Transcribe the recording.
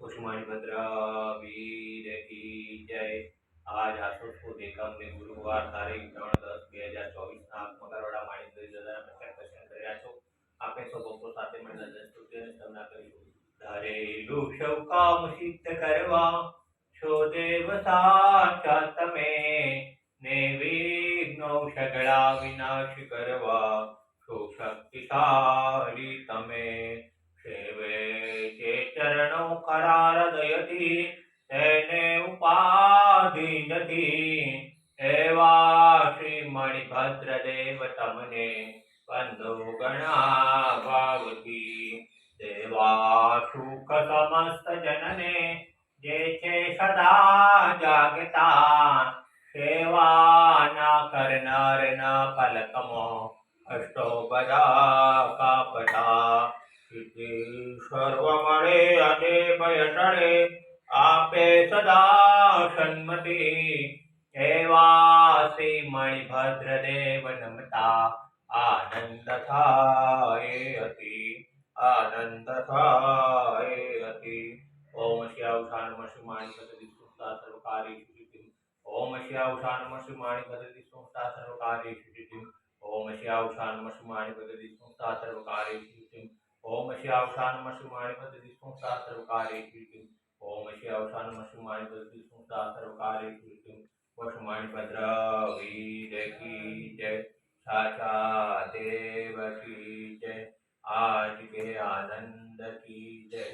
પુષ્મણભદ્ર वीर की जय આજ આસો સુદ એકમ ને ગુરુવાર તારીખ ત્રણ દસ બે હજાર ચોવીસ ના મગરવાડા માણી દોઈ હજાર કર્યા છો આપે સૌ ભક્તો સાથે મળીને દસ સ્તુતિઓની સ્તવના કરીશું ધારેલું સૌ કામ સિદ્ધ કરવા છો દેવ સાચા તમે ને વિઘ્નો સગળા વિનાશ કરવા છો શક્તિશાળી તમે કરાર દયથી તેને ઉપાધિ નથી એવા શ્રી મણિભદ્ર દેવ તમને બંધુ ગણા ભાવથી દેવા સુખ સમસ્ત જનને જે છે સદા જાગતા સેવા ના કરનાર ના પલકમો અષ્ટો બધા મળે અને ભય ટળે આપે સદા સન્મતિ એવા શ્રી મણિભદ્ર દેવ નમતા આનંદ થાય અતિ આનંદ થાય અતિ ઓમ શ્યાવશાન મશી માણી પદવી સુતા સર્વકારી ઓમ શ્યાવશાન મશી માણી પદવી સુતા સર્વકારી ઓમ શ્યાવશાન મશી માણી પદવી સુતા સર્વકારી ઓમ શ્યાવશાન મશી માણી પદવી સુતા સર્વકારી શુદ્ધિ ઓમ શ્યાવશાન મશી માણી પદવી સુતા સર્વકારી શુદ્ધિ વસમાણી ભદ્ર વીર કી જય સાચા દેવ કી જય આજ કે આનંદ કી જય